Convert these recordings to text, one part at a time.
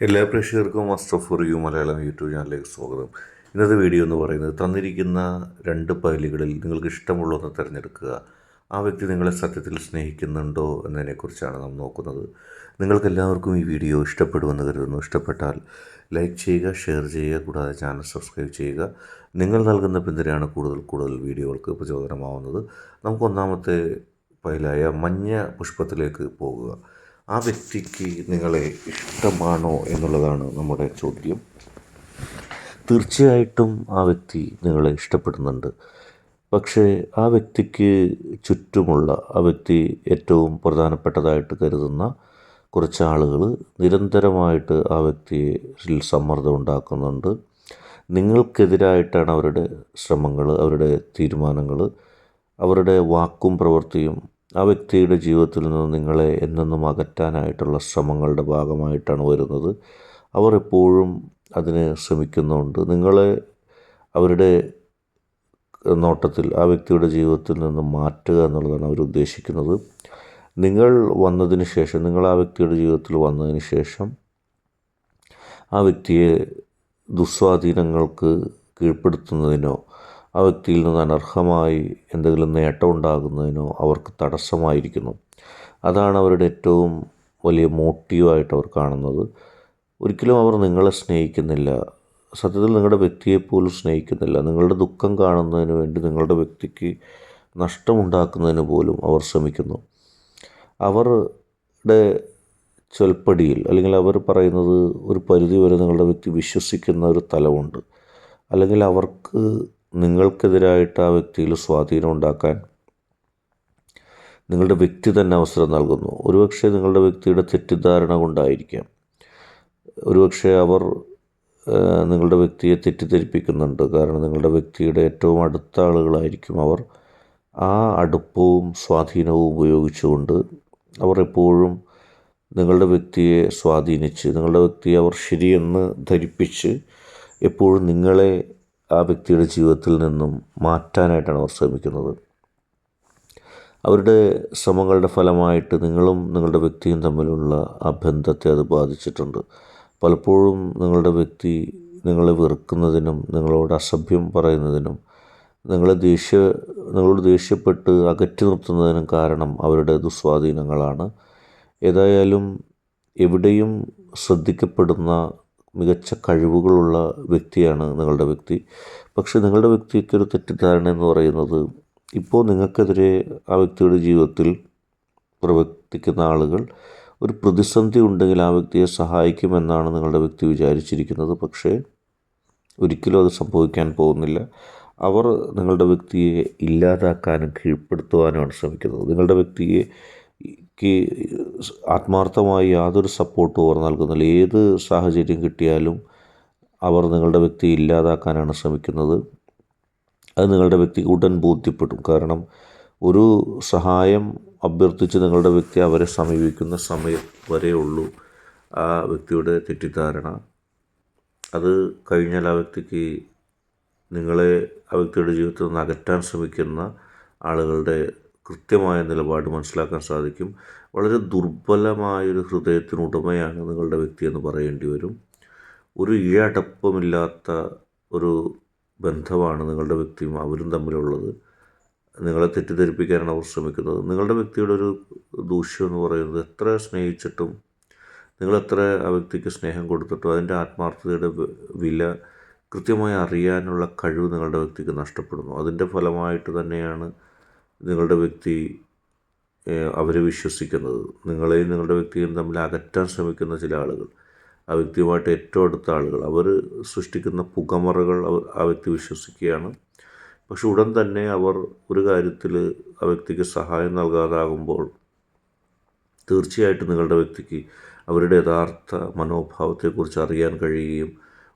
എല്ലാ പ്രേക്ഷകർക്കും master for you Malayalam YouTube ചാനലിലേക്ക് സ്വാഗതം. ഇന്നത്തെ വീഡിയോ എന്ന് പറയുന്നത് തന്നിരിക്കുന്ന രണ്ട് പൈലുകളിൽ നിങ്ങൾക്ക് ഇഷ്ടമുള്ളൊന്ന് തിരഞ്ഞെടുക്കുക. ആ വ്യക്തി നിങ്ങളെ സത്യത്തിൽ സ്നേഹിക്കുന്നുണ്ടോ എന്നതിനെക്കുറിച്ചാണ് നാം നോക്കുന്നത്. നിങ്ങൾക്ക് എല്ലാവർക്കും ഈ വീഡിയോ ഇഷ്ടപ്പെടുമെന്ന് കരുതുന്നു. ഇഷ്ടപ്പെട്ടാൽ ലൈക്ക് ചെയ്യുക ഷെയർ ചെയ്യുക കൂടാതെ ചാനൽ സബ്സ്ക്രൈബ് ചെയ്യുക. നിങ്ങൾ നൽകുന്ന പിന്തുണയാണ് കൂടുതൽ കൂടുതൽ വീഡിയോകൾക്ക് പ്രചോദനമാവുന്നത്. നമുക്ക് ഒന്നാമത്തെ പൈലായ മഞ്ഞ പുഷ്പത്തിലേക്ക് പോകുക. ആ വ്യക്തിക്ക് നിങ്ങളെ ഇഷ്ടമാണോ എന്നുള്ളതാണ് നമ്മുടെ ചോദ്യം. തീർച്ചയായിട്ടും ആ വ്യക്തി നിങ്ങളെ ഇഷ്ടപ്പെടുന്നുണ്ട്. പക്ഷേ ആ വ്യക്തിക്ക് ചുറ്റുമുള്ള ആ വ്യക്തി ഏറ്റവും പ്രധാനപ്പെട്ടതായിട്ട് കരുതുന്ന കുറച്ച് ആളുകൾ നിരന്തരമായിട്ട് ആ വ്യക്തിയിൽ സമ്മർദ്ദം ഉണ്ടാക്കുന്നുണ്ട്. നിങ്ങൾക്കെതിരായിട്ടാണ് അവരുടെ ശ്രമങ്ങൾ അവരുടെ തീരുമാനങ്ങൾ അവരുടെ വാക്കും പ്രവൃത്തിയും ആ വ്യക്തിയുടെ ജീവിതത്തിൽ നിന്ന് നിങ്ങളെ എന്നെന്നും അകറ്റാനായിട്ടുള്ള ശ്രമങ്ങളുടെ ഭാഗമായിട്ടാണ് വരുന്നത്. അവർ എപ്പോഴും അതിന് ശ്രമിക്കുന്നുണ്ട്. നിങ്ങളെ അവരുടെ നോട്ടത്തിൽ ആ വ്യക്തിയുടെ ജീവിതത്തിൽ നിന്ന് മാറ്റുക എന്നുള്ളതാണ് അവർ ഉദ്ദേശിക്കുന്നത്. നിങ്ങൾ വന്നതിന് ശേഷം നിങ്ങൾ ആ വ്യക്തിയുടെ ജീവിതത്തിൽ വന്നതിന് ശേഷം ആ വ്യക്തിയെ ദുസ്വാധീനങ്ങൾക്ക് കീഴ്പ്പെടുത്തുന്നതിനോ ആ വ്യക്തിയിൽ നിന്ന് അനർഹമായി എന്തെങ്കിലും നേട്ടം ഉണ്ടാകുന്നതിനോ അവർക്ക് തടസ്സമായിരിക്കുന്നു. അതാണ് അവരുടെ ഏറ്റവും വലിയ മോട്ടീവായിട്ട് അവർ കാണുന്നത്. ഒരിക്കലും അവർ നിങ്ങളെ സ്നേഹിക്കുന്നില്ല. സത്യത്തിൽ നിങ്ങളുടെ വ്യക്തിയെപ്പോലും സ്നേഹിക്കുന്നില്ല. നിങ്ങളുടെ ദുഃഖം കാണുന്നതിന് വേണ്ടി നിങ്ങളുടെ വ്യക്തിക്ക് നഷ്ടമുണ്ടാക്കുന്നതിന് പോലും അവർ ശ്രമിക്കുന്നു. അവരുടെ ചൊൽപ്പടിയിൽ അല്ലെങ്കിൽ അവർ പറയുന്നത് ഒരു പരിധി വരെ നിങ്ങളുടെ വ്യക്തി വിശ്വസിക്കുന്ന ഒരു തലമുണ്ട്. അല്ലെങ്കിൽ അവർക്ക് നിങ്ങൾക്കെതിരായിട്ട് ആ വ്യക്തിയിൽ സ്വാധീനം ഉണ്ടാക്കാൻ നിങ്ങളുടെ വ്യക്തി തന്നെ അവസരം നൽകുന്നു. ഒരുപക്ഷെ നിങ്ങളുടെ വ്യക്തിയുടെ തെറ്റിദ്ധാരണ കൊണ്ടായിരിക്കാം. ഒരുപക്ഷെ അവർ നിങ്ങളുടെ വ്യക്തിയെ തെറ്റിദ്ധരിപ്പിക്കുന്നുണ്ട്. കാരണം നിങ്ങളുടെ വ്യക്തിയുടെ ഏറ്റവും അടുത്ത ആളുകളായിരിക്കും അവർ. ആ അടുപ്പവും സ്വാധീനവും ഉപയോഗിച്ചുകൊണ്ട് അവർ എപ്പോഴും നിങ്ങളുടെ വ്യക്തിയെ സ്വാധീനിച്ച് നിങ്ങളുടെ വ്യക്തിയെ അവർ ശരിയെന്ന് ധരിപ്പിച്ച് എപ്പോഴും നിങ്ങളെ ആ വ്യക്തിയുടെ ജീവിതത്തിൽ നിന്നും മാറ്റാനായിട്ടാണ് അവർ ശ്രമിക്കുന്നത്. അവരുടെ ശ്രമങ്ങളുടെ ഫലമായിട്ട് നിങ്ങളും നിങ്ങളുടെ വ്യക്തിയും തമ്മിലുള്ള ആ ബന്ധത്തെ അത് ബാധിച്ചിട്ടുണ്ട്. പലപ്പോഴും നിങ്ങളുടെ വ്യക്തി നിങ്ങളെ വെറുക്കുന്നതിനും നിങ്ങളോട് അസഭ്യം പറയുന്നതിനും നിങ്ങളെ ദേഷ്യ നിങ്ങളോട് ദേഷ്യപ്പെട്ട് അകറ്റി നിർത്തുന്നതിനും കാരണം അവരുടെ ദുസ്വാധീനങ്ങളാണ്. ഏതായാലും എവിടെയും ശ്രദ്ധിക്കപ്പെടുന്ന മികച്ച കഴിവുകളുള്ള വ്യക്തിയാണ് നിങ്ങളുടെ വ്യക്തി. പക്ഷേ നിങ്ങളുടെ വ്യക്തിക്ക് ഒരു തെറ്റിദ്ധാരണ എന്ന് പറയുന്നത് ഇപ്പോൾ നിങ്ങൾക്കെതിരെ ആ വ്യക്തിയുടെ ജീവിതത്തിൽ പ്രവർത്തിക്കുന്ന ആളുകൾ ഒരു പ്രതിസന്ധി ഉണ്ടെങ്കിൽ ആ വ്യക്തിയെ സഹായിക്കുമെന്നാണ് നിങ്ങളുടെ വ്യക്തി വിചാരിച്ചിരിക്കുന്നത്. പക്ഷേ ഒരിക്കലും അത് സംഭവിക്കാൻ പോകുന്നില്ല. അവർ നിങ്ങളുടെ വ്യക്തിയെ ഇല്ലാതാക്കാനും കീഴ്പ്പെടുത്തുവാനുമാണ് ശ്രമിക്കുന്നത്. നിങ്ങളുടെ വ്യക്തിയെ ആത്മാർത്ഥമായി യാതൊരു സപ്പോർട്ടും അവർ നൽകുന്നില്ല. ഏത് സാഹചര്യം കിട്ടിയാലും അവർ നിങ്ങളുടെ വ്യക്തി ഇല്ലാതാക്കാനാണ് ശ്രമിക്കുന്നത്. അത് നിങ്ങളുടെ വ്യക്തിക്ക് ഉടൻ ബോധ്യപ്പെടും. കാരണം ഒരു സഹായം അഭ്യർത്ഥിച്ച് നിങ്ങളുടെ വ്യക്തി അവരെ സമീപിക്കുന്ന സമയം വരെയുള്ളൂ ആ വ്യക്തിയുടെ തെറ്റിദ്ധാരണ. അത് കഴിഞ്ഞാൽ ആ വ്യക്തിക്ക് നിങ്ങളെ ആ വ്യക്തിയുടെ ജീവിതത്തിൽ നിന്ന് അകറ്റാൻ ശ്രമിക്കുന്ന ആളുകളുടെ കൃത്യമായ നിലപാട് മനസ്സിലാക്കാൻ സാധിക്കും. വളരെ ദുർബലമായൊരു ഹൃദയത്തിനുടമയാണ് നിങ്ങളുടെ വ്യക്തി എന്ന് പറയേണ്ടി വരും. ഒരു ഇഴടപ്പമില്ലാത്ത ഒരു ബന്ധമാണ് നിങ്ങളുടെ വ്യക്തിയും അവരും തമ്മിലുള്ളത്. നിങ്ങളെ തെറ്റിദ്ധരിപ്പിക്കാനാണ് അവർ ശ്രമിക്കുന്നത്. നിങ്ങളുടെ വ്യക്തിയുടെ ഒരു ദൂഷ്യം എന്ന് പറയുന്നത് എത്ര സ്നേഹിച്ചിട്ടും നിങ്ങളെത്ര ആ വ്യക്തിക്ക് സ്നേഹം കൊടുത്തിട്ടും അതിന്റെ ആത്മാർത്ഥതയുടെ വില കൃത്യമായി അറിയാനുള്ള കഴിവ് നിങ്ങളുടെ വ്യക്തിക്ക് നഷ്ടപ്പെടുന്നു. അതിന്റെ ഫലമായിട്ട് തന്നെയാണ് നിങ്ങളുടെ വ്യക്തി അവരെ വിശ്വസിക്കുന്നത്. നിങ്ങളെയും നിങ്ങളുടെ വ്യക്തിയും തമ്മിൽ അകറ്റാൻ ശ്രമിക്കുന്ന ചില ആളുകൾ ആ വ്യക്തിയുമായിട്ട് ഏറ്റവും അടുത്ത ആളുകൾ. അവർ സൃഷ്ടിക്കുന്ന പുകമറകൾ ആ വ്യക്തി വിശ്വസിക്കുകയാണ്. പക്ഷെ ഉടൻ തന്നെ അവർ ഒരു കാര്യത്തിൽ ആ വ്യക്തിക്ക് സഹായം നൽകാതാകുമ്പോൾ തീർച്ചയായിട്ടും നിങ്ങളുടെ വ്യക്തിക്ക് അവരുടെ യഥാർത്ഥ മനോഭാവത്തെക്കുറിച്ച് അറിയാൻ കഴിയുകയും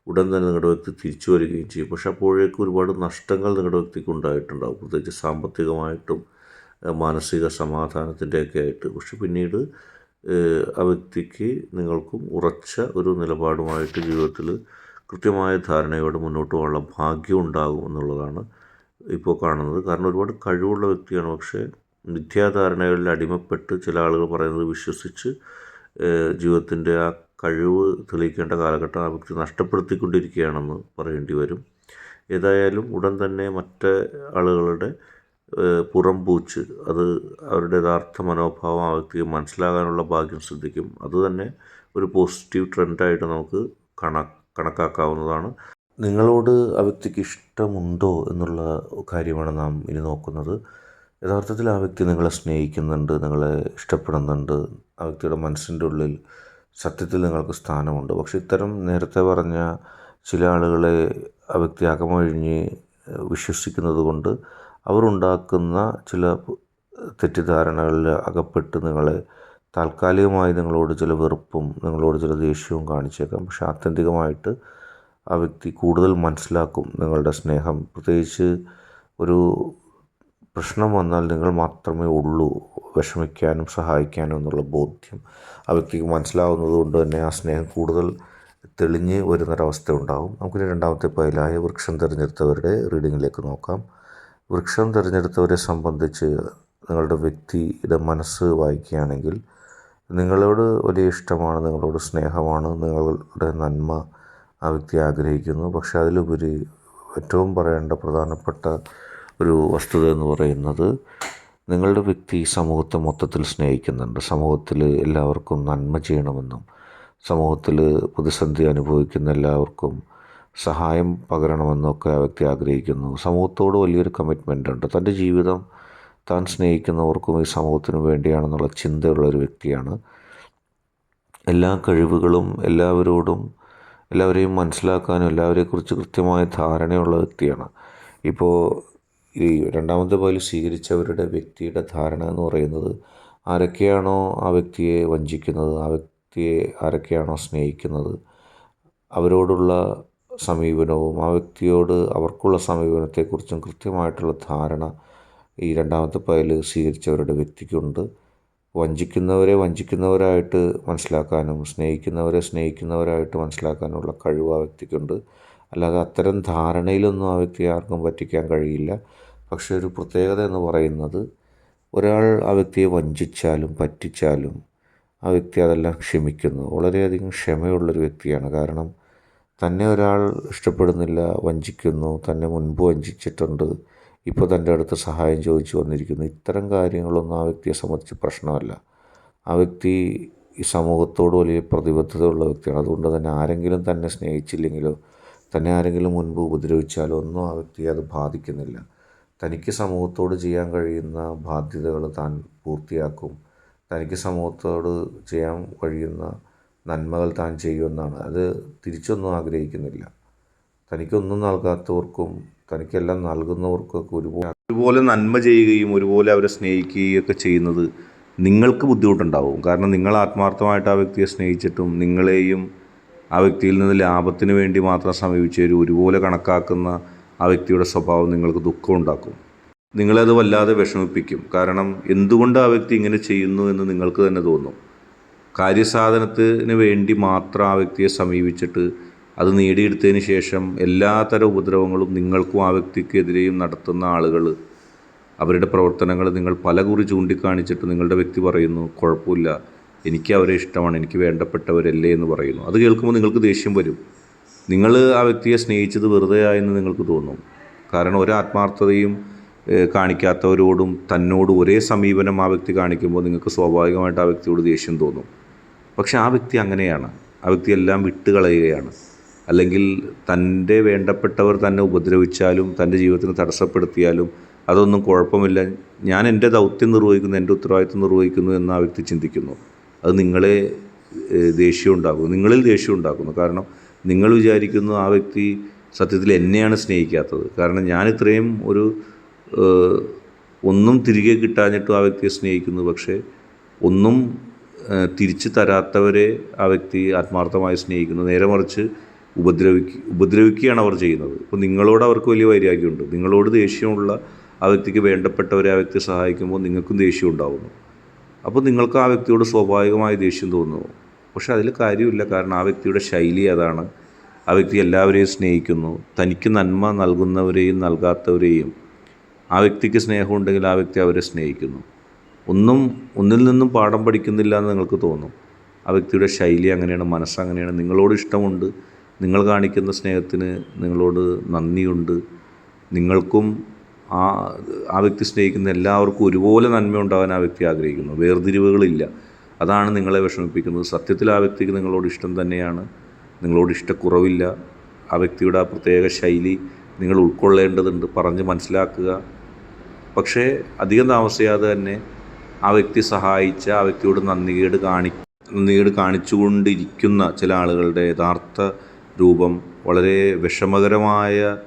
ഉടൻ തന്നെ നിങ്ങളുടെ വ്യക്തി തിരിച്ചു വരികയും ചെയ്യും. പക്ഷെ അപ്പോഴേക്കും ഒരുപാട് നഷ്ടങ്ങൾ നിങ്ങളുടെ വ്യക്തിക്ക് ഉണ്ടായിട്ടുണ്ടാകും. പ്രത്യേകിച്ച് സാമ്പത്തികമായിട്ടും മാനസിക സമാധാനത്തിന്റെയൊക്കെ ആയിട്ട്. പക്ഷെ പിന്നീട് ആ വ്യക്തിക്ക് നിങ്ങൾക്കും ഉറച്ച ഒരു നിലപാടുമായിട്ട് ജീവിതത്തിൽ കൃത്യമായ ധാരണയോടെ മുന്നോട്ട് പോകാനുള്ള ഭാഗ്യം ഉണ്ടാകും എന്നുള്ളതാണ് ഇപ്പോൾ കാണുന്നത്. കാരണം ഒരുപാട് കഴിവുള്ള വ്യക്തിയാണ്. പക്ഷേ മിഥ്യാധാരണകളിൽ അടിമപ്പെട്ട് ചില ആളുകൾ പറയുന്നത് വിശ്വസിച്ച് ജീവിതത്തിന്റെ ആ കഴിവ് തെളിയിക്കേണ്ട കാലഘട്ടം ആ വ്യക്തി നഷ്ടപ്പെടുത്തിക്കൊണ്ടിരിക്കുകയാണെന്ന് പറയേണ്ടി വരും. ഏതായാലും ഉടൻ തന്നെ മറ്റ് ആളുകളുടെ പുറംപൂച്ച് അത് അവരുടെ യഥാർത്ഥ മനോഭാവം ആ വ്യക്തിക്ക് മനസ്സിലാകാനുള്ള ഭാഗ്യം ശ്രദ്ധിക്കും. അതുതന്നെ ഒരു പോസിറ്റീവ് ട്രെൻഡായിട്ട് നമുക്ക് കണ കണക്കാക്കാവുന്നതാണ്. നിങ്ങളോട് ആ വ്യക്തിക്ക് ഇഷ്ടമുണ്ടോ എന്നുള്ള കാര്യമാണ് നാം ഇനി നോക്കുന്നത്. യഥാർത്ഥത്തിൽ ആ വ്യക്തി നിങ്ങളെ സ്നേഹിക്കുന്നുണ്ട് നിങ്ങളെ ഇഷ്ടപ്പെടുന്നുണ്ട്. ആ വ്യക്തിയുടെ മനസ്സിന്റെ ഉള്ളിൽ സത്യത്തിൽ നിങ്ങൾക്ക് സ്ഥാനമുണ്ട്. പക്ഷേ ഇത്തരം നേരത്തെ പറഞ്ഞ ചില ആളുകളെ ആ വ്യക്തി അകമൊഴിഞ്ഞ് വിശ്വസിക്കുന്നത് കൊണ്ട് അവരുണ്ടാക്കുന്ന ചില തെറ്റിദ്ധാരണകളിൽ അകപ്പെട്ട് നിങ്ങളെ താൽക്കാലികമായി നിങ്ങളോട് ചില വെറുപ്പും നിങ്ങളോട് ചില ദേഷ്യവും കാണിച്ചേക്കാം. പക്ഷെ ആത്യന്തികമായിട്ട് ആ വ്യക്തി കൂടുതൽ മനസ്സിലാക്കും നിങ്ങളുടെ സ്നേഹം. പ്രത്യേകിച്ച് ഒരു പ്രശ്നം വന്നാൽ നിങ്ങൾ മാത്രമേ ഉള്ളൂ വിഷമിക്കാനും സഹായിക്കാനും എന്നുള്ള ബോധ്യം ആ വ്യക്തിക്ക് മനസ്സിലാവുന്നത് കൊണ്ട് തന്നെ ആ സ്നേഹം കൂടുതൽ തെളിഞ്ഞ് വരുന്നൊരവസ്ഥ ഉണ്ടാകും നമുക്ക് രണ്ടാമത്തെ പൈലായ വൃക്ഷം തിരഞ്ഞെടുത്തവരുടെ റീഡിങ്ങിലേക്ക് നോക്കാം. വൃക്ഷം തിരഞ്ഞെടുത്തവരെ സംബന്ധിച്ച് നിങ്ങളുടെ വ്യക്തിയുടെ മനസ്സ് വായിക്കുകയാണെങ്കിൽ നിങ്ങളോട് വലിയ ഇഷ്ടമാണ് നിങ്ങളോട് സ്നേഹമാണ് നിങ്ങളുടെ നന്മ ആ വ്യക്തി ആഗ്രഹിക്കുന്നു. പക്ഷേ അതിലുപരി ഏറ്റവും പറയേണ്ട പ്രധാനപ്പെട്ട ഒരു വസ്തുത എന്ന് പറയുന്നത് നിങ്ങളുടെ വ്യക്തി സമൂഹത്തെ മൊത്തത്തിൽ സ്നേഹിക്കുന്നുണ്ട്. സമൂഹത്തിൽ എല്ലാവർക്കും നന്മ ചെയ്യണമെന്നും സമൂഹത്തിൽ പ്രതിസന്ധി അനുഭവിക്കുന്ന എല്ലാവർക്കും സഹായം പകരണമെന്നൊക്കെ ആ വ്യക്തി ആഗ്രഹിക്കുന്നു. സമൂഹത്തോട് വലിയൊരു കമ്മിറ്റ്മെന്റ് ഉണ്ട്. തന്റെ ജീവിതം താൻ സ്നേഹിക്കുന്നവർക്കും ഈ സമൂഹത്തിനും വേണ്ടിയാണെന്നുള്ള ചിന്തയുള്ള ഒരു വ്യക്തിയാണ്. എല്ലാ കഴിവുകളും എല്ലാവരോടും എല്ലാവരെയും മനസ്സിലാക്കാനും എല്ലാവരെക്കുറിച്ച് കൃത്യമായ ധാരണയുള്ള വ്യക്തിയാണ്. ഇപ്പോൾ ഈ രണ്ടാമത്തെ പൈൽ സ്വീകരിച്ചവരുടെ വ്യക്തിയുടെ ധാരണ എന്ന് പറയുന്നത് ആരൊക്കെയാണോ ആ വ്യക്തിയെ വഞ്ചിക്കുന്നത് ആ വ്യക്തിയെ ആരൊക്കെയാണോ സ്നേഹിക്കുന്നത് അവരോടുള്ള സമീപനവും ആ വ്യക്തിയോട് അവർക്കുള്ള സമീപനത്തെക്കുറിച്ചും കൃത്യമായിട്ടുള്ള ധാരണ ഈ രണ്ടാമത്തെ പയൽ സ്വീകരിച്ചവരുടെ വ്യക്തിക്കുണ്ട്. വഞ്ചിക്കുന്നവരെ വഞ്ചിക്കുന്നവരായിട്ട് മനസ്സിലാക്കാനും സ്നേഹിക്കുന്നവരെ സ്നേഹിക്കുന്നവരായിട്ട് മനസ്സിലാക്കാനുള്ള കഴിവ് ആ വ്യക്തിക്കുണ്ട്. അല്ലാതെ അത്തരം ധാരണയിലൊന്നും ആ വ്യക്തി ആർക്കും പറ്റിക്കാൻ കഴിയില്ല. പക്ഷേ ഒരു പ്രത്യേകത എന്ന് പറയുന്നത് ഒരാൾ ആ വ്യക്തിയെ വഞ്ചിച്ചാലും പറ്റിച്ചാലും ആ വ്യക്തി അതെല്ലാം ക്ഷമിക്കുന്നു. വളരെയധികം ക്ഷമയുള്ളൊരു വ്യക്തിയാണ്. കാരണം തന്നെ ഒരാൾ ഇഷ്ടപ്പെടുന്നില്ല വഞ്ചിക്കുന്നു തന്നെ മുൻപ് വഞ്ചിച്ചിട്ടുണ്ട് ഇപ്പോൾ തന്റെ അടുത്ത് സഹായം ചോദിച്ചു വന്നിരിക്കുന്നു. ഇത്തരം കാര്യങ്ങളൊന്നും ആ വ്യക്തിയെ സംബന്ധിച്ച് പ്രശ്നമല്ല. ആ വ്യക്തി ഈ സമൂഹത്തോട് വലിയ പ്രതിബദ്ധതയുള്ള വ്യക്തിയാണ്. അതുകൊണ്ട് തന്നെ ആരെങ്കിലും തന്നെ സ്നേഹിച്ചില്ലെങ്കിലോ തന്നെ ആരെങ്കിലും മുൻപ് ഉപദ്രവിച്ചാലോ ഒന്നും ആ വ്യക്തിയെ അത് ബാധിക്കുന്നില്ല. തനിക്ക് സമൂഹത്തോട് ചെയ്യാൻ കഴിയുന്ന ബാധ്യതകൾ താൻ പൂർത്തിയാക്കും. തനിക്ക് സമൂഹത്തോട് ചെയ്യാൻ കഴിയുന്ന നന്മകൾ താൻ ചെയ്യുമെന്നാണ്. അത് തിരിച്ചൊന്നും ആഗ്രഹിക്കുന്നില്ല. തനിക്കൊന്നും നൽകാത്തവർക്കും തനിക്കെല്ലാം നൽകുന്നവർക്കൊക്കെ ഒരുപോലെ ഒരുപോലെ നന്മ ചെയ്യുകയും ഒരുപോലെ അവരെ സ്നേഹിക്കുകയും ഒക്കെ ചെയ്യുന്നത് നിങ്ങൾക്ക് ബുദ്ധിമുട്ടുണ്ടാവും. കാരണം നിങ്ങൾ ആത്മാർത്ഥമായിട്ട് ആ വ്യക്തിയെ സ്നേഹിച്ചിട്ടും നിങ്ങളെയും ആ വ്യക്തിയിൽ നിന്ന് ലാഭത്തിന് വേണ്ടി മാത്രം സമീപിച്ചവർ ഒരുപോലെ കണക്കാക്കുന്ന ആ വ്യക്തിയുടെ സ്വഭാവം നിങ്ങൾക്ക് ദുഃഖം ഉണ്ടാക്കും. അത് വല്ലാതെ വിഷമിപ്പിക്കും. കാരണം എന്തുകൊണ്ട് ആ വ്യക്തി ഇങ്ങനെ ചെയ്യുന്നു എന്ന് നിങ്ങൾക്ക് തന്നെ തോന്നും. കാര്യസാധനത്തിന് വേണ്ടി മാത്രം ആ വ്യക്തിയെ സമീപിച്ചിട്ട് അത് നേടിയെടുത്തതിന് ശേഷം എല്ലാത്തരം ഉപദ്രവങ്ങളും നിങ്ങൾക്കും ആ വ്യക്തിക്കെതിരെയും നടത്തുന്ന ആളുകൾ അവരുടെ പ്രവർത്തനങ്ങൾ നിങ്ങൾ പലകുറി ചൂണ്ടിക്കാണിച്ചിട്ട് നിങ്ങളുടെ വ്യക്തി പറയുന്നു കുഴപ്പമില്ല. എനിക്ക് അവരെ ഇഷ്ടമാണ്. എനിക്ക് വേണ്ടപ്പെട്ടവരല്ലേ എന്ന് പറയുന്നു. അത് കേൾക്കുമ്പോൾ നിങ്ങൾക്ക് ദേഷ്യം വരും. നിങ്ങൾ ആ വ്യക്തിയെ സ്നേഹിച്ചത് വെറുതെ ആയെന്ന് നിങ്ങൾക്ക് തോന്നും. കാരണം ഒരു ഒരാത്മാർത്ഥതയും കാണിക്കാത്തവരോടും തന്നോട് ഒരേ സമീപനം ആ വ്യക്തി കാണിക്കുമ്പോൾ നിങ്ങൾക്ക് സ്വാഭാവികമായിട്ട് ആ വ്യക്തിയോട് ദേഷ്യം തോന്നും. പക്ഷേ ആ വ്യക്തി അങ്ങനെയാണ്. ആ വ്യക്തി എല്ലാം വിട്ടുകളയുകയാണ്. അല്ലെങ്കിൽ തന്റെ വേണ്ടപ്പെട്ടവർ തന്നെ ഉപദ്രവിച്ചാലും തന്റെ ജീവിതത്തിന് തടസ്സപ്പെടുത്തിയാലും അതൊന്നും കുഴപ്പമില്ല. ഞാൻ എന്റെ ദൗത്യം നിർവഹിക്കുന്നു എന്റെ ഉത്തരവാദിത്വം നിർവഹിക്കുന്നു എന്ന് ആ വ്യക്തി ചിന്തിക്കുന്നു. അത് നിങ്ങളെ ദേഷ്യം ഉണ്ടാക്കുന്നു. നിങ്ങളിൽ ദേഷ്യം ഉണ്ടാക്കുന്നു. കാരണം നിങ്ങൾ വിചാരിക്കുന്നു ആ വ്യക്തി സത്യത്തിൽ എന്നെയാണ് സ്നേഹിക്കാത്തത്. കാരണം ഞാൻ ഇത്രയും ഒരു ഒന്നും തിരികെ കിട്ടാഞ്ഞിട്ടും ആ വ്യക്തിയെ സ്നേഹിക്കുന്നു. പക്ഷേ ഒന്നും തിരിച്ചു തരാത്തവരെ ആ വ്യക്തി ആത്മാർത്ഥമായി സ്നേഹിക്കുന്നു. നേരെ മറിച്ച് ഉപദ്രവിക്കുക ഉപദ്രവിക്കുകയാണ് അവർ ചെയ്യുന്നത്. ഇപ്പോൾ നിങ്ങളോട് അവർക്ക് വലിയ വൈരാഗ്യമുണ്ട്. നിങ്ങളോട് ദേഷ്യമുള്ള ആ വ്യക്തിക്ക് വേണ്ടപ്പെട്ടവരെ ആ വ്യക്തി സഹായിക്കുമ്പോൾ നിങ്ങൾക്കും ദേഷ്യം ഉണ്ടാകുന്നു അപ്പോൾ നിങ്ങൾക്ക് ആ വ്യക്തിയോട് സ്വാഭാവികമായ ദേഷ്യം തോന്നുന്നു. പക്ഷെ അതിൽ കാര്യമില്ല. കാരണം ആ വ്യക്തിയുടെ ശൈലി അതാണ്. ആ വ്യക്തി എല്ലാവരെയും സ്നേഹിക്കുന്നു. തനിക്ക് നന്മ നൽകുന്നവരെയും നൽകാത്തവരെയും ആ വ്യക്തിക്ക് സ്നേഹമുണ്ടെങ്കിൽ ആ വ്യക്തി അവരെ സ്നേഹിക്കുന്നു. ഒന്നും ഒന്നിൽ നിന്നും പാഠം പഠിക്കുന്നില്ല എന്ന് നിങ്ങൾക്ക് തോന്നും. ആ വ്യക്തിയുടെ ശൈലി അങ്ങനെയാണ് മനസ്സ് അങ്ങനെയാണ്. നിങ്ങളോട് ഇഷ്ടമുണ്ട്. നിങ്ങൾ കാണിക്കുന്ന സ്നേഹത്തിന് നിങ്ങളോട് നന്ദിയുണ്ട്. നിങ്ങൾക്കും ആ ആ വ്യക്തി സ്നേഹിക്കുന്ന എല്ലാവർക്കും ഒരുപോലെ നന്മ ഉണ്ടാകാൻ ആ വ്യക്തി ആഗ്രഹിക്കുന്നു. വേർതിരിവുകളില്ല. അതാണ് നിങ്ങളെ വിഷമിപ്പിക്കുന്നത്. സത്യത്തിൽ ആ വ്യക്തിക്ക് നിങ്ങളോട് ഇഷ്ടം തന്നെയാണ്. നിങ്ങളോട് ഇഷ്ടക്കുറവില്ല. ആ വ്യക്തിയുടെ ആ പ്രത്യേക ശൈലി നിങ്ങൾ ഉൾക്കൊള്ളേണ്ടതുണ്ട്. പറഞ്ഞ് മനസ്സിലാക്കുക. പക്ഷേ അധികം താമസിയാതെ തന്നെ ആ വ്യക്തി സഹായിച്ച ആ വ്യക്തിയോട് നന്ദികേട് കാണി നന്ദികേട് കാണിച്ചുകൊണ്ടിരിക്കുന്ന ചില ആളുകളുടെ യഥാർത്ഥ രൂപം വളരെ വിഷമകരമായ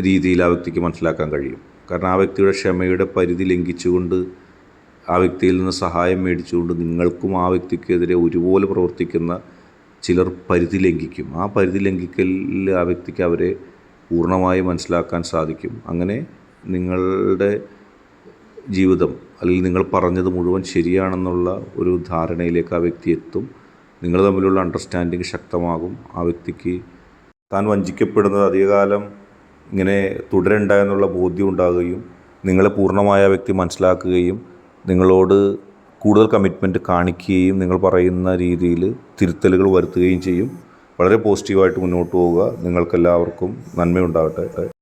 രീതിയിൽ ആ വ്യക്തിക്ക് മനസ്സിലാക്കാൻ കഴിയും. കാരണം ആ വ്യക്തിയുടെ ക്ഷമയുടെ പരിധി ലംഘിച്ചുകൊണ്ട് ആ വ്യക്തിയിൽ നിന്ന് സഹായം മേടിച്ചുകൊണ്ട് നിങ്ങൾക്കും ആ വ്യക്തിക്കെതിരെ ഒരുപോലെ പ്രവർത്തിക്കുന്ന ചിലർ പരിധി ലംഘിക്കും. ആ പരിധി ലംഘിക്കലിൽ ആ വ്യക്തിക്ക് അവരെ പൂർണമായി മനസ്സിലാക്കാൻ സാധിക്കും. അങ്ങനെ നിങ്ങളുടെ ജീവിതം അല്ലെങ്കിൽ നിങ്ങൾ പറഞ്ഞത് മുഴുവൻ ശരിയാണെന്നുള്ള ഒരു ധാരണയിലേക്ക് ആ വ്യക്തി എത്തും. നിങ്ങൾ തമ്മിലുള്ള അണ്ടർസ്റ്റാൻഡിങ് ശക്തമാകും. ആ വ്യക്തിക്ക് താൻ വഞ്ചിക്കപ്പെടുന്നത് അധികകാലം ഇങ്ങനെ തുടരണ്ട എന്നുള്ള ബോധ്യം ഉണ്ടാകുകയും നിങ്ങളെ പൂർണമായ വ്യക്തി മനസ്സിലാക്കുകയും നിങ്ങളോട് കൂടുതൽ കമ്മിറ്റ്മെന്റ് കാണിക്കുകയും നിങ്ങൾ പറയുന്ന രീതിയിൽ തിരുത്തലുകൾ വരുത്തുകയും ചെയ്യും. വളരെ പോസിറ്റീവായിട്ട് മുന്നോട്ട് പോവുക. നിങ്ങൾക്കെല്ലാവർക്കും നന്മയുണ്ടാകട്ടെ.